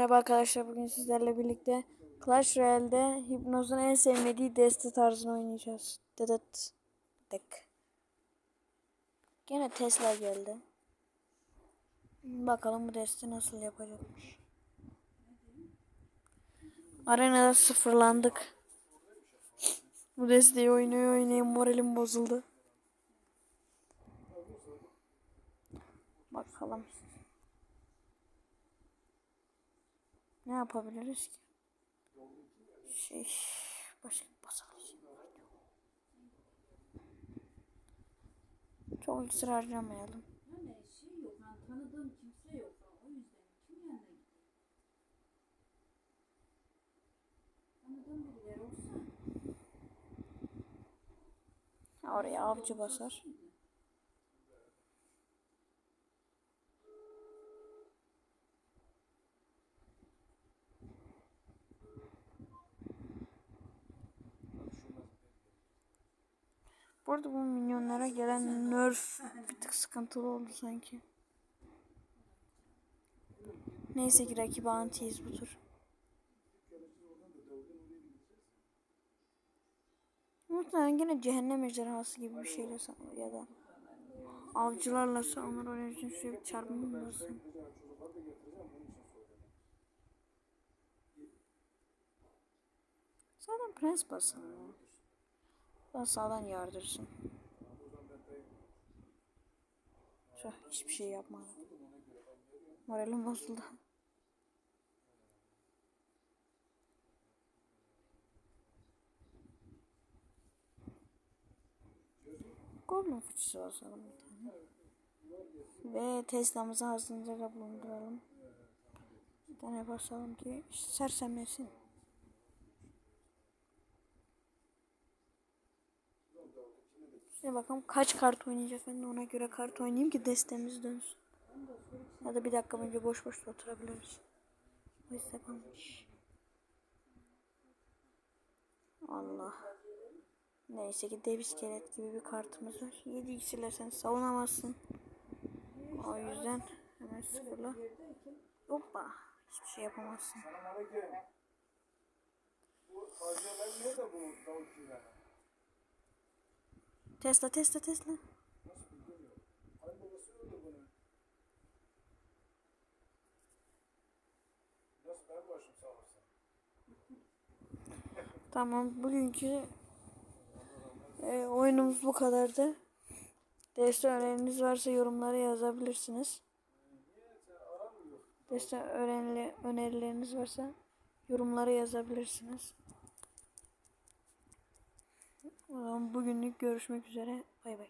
Merhaba arkadaşlar bugün sizlerle birlikte Clash Royale'de Hipnoz'un en sevmediği deste tarzını oynayacağız. Dıdıt. Dık. Gene Tesla geldi. Bakalım bu deste nasıl yapacakmış. Arenada sıfırlandık. Bu desteği oynaya oynaya moralim bozuldu. Bakalım. Ne yapabiliriz ki? Şey, başka basalım. Çok iksir harcamayalım. Yani şey yok, ben tanıdığım kimse yok. O yüzden kim yanına gideyim? Tanıdığım birileri olsa Oraya avcı basar. Burada bu minyonlara gelen nerf bir tık sıkıntılı oldu sanki. Neyse ki rakibi antiyiz bu tur. Muhtemelen yine cehennem ejderhası gibi bir şeyle sanır ya da avcılarla sanır onun için çarpma mı basayım? Zaten prens basın ya. Ben sağdan yardırsın. Şah hiçbir şey yapmadım. Moralim bozuldu. Golden fıçısı basalım bir tane. Ve Tesla'mızı hazırlıkla bulunduralım. Bir tane basalım ki sersemlesin. Şimdi bakalım kaç kart oynayacak. Ben de ona göre kart oynayayım ki destemiz dönsün. Ya da bir dakika önce boş boş da oturabiliriz. O yüzden kalmış. Allah. Neyse ki dev iskelet gibi bir kartımız var. 7 iksirle sen savunamazsın. O yüzden hemen sıfırla. Hoppa. Hiçbir şey yapamazsın. Tesla Tesla Tesla. Tamam bugünkü e, oyunumuz bu kadardı. Deste öneriniz varsa yorumlara yazabilirsiniz. Deste öğrenili, önerileriniz varsa yorumlara yazabilirsiniz. O zaman bugünlük görüşmek üzere. Bay bay.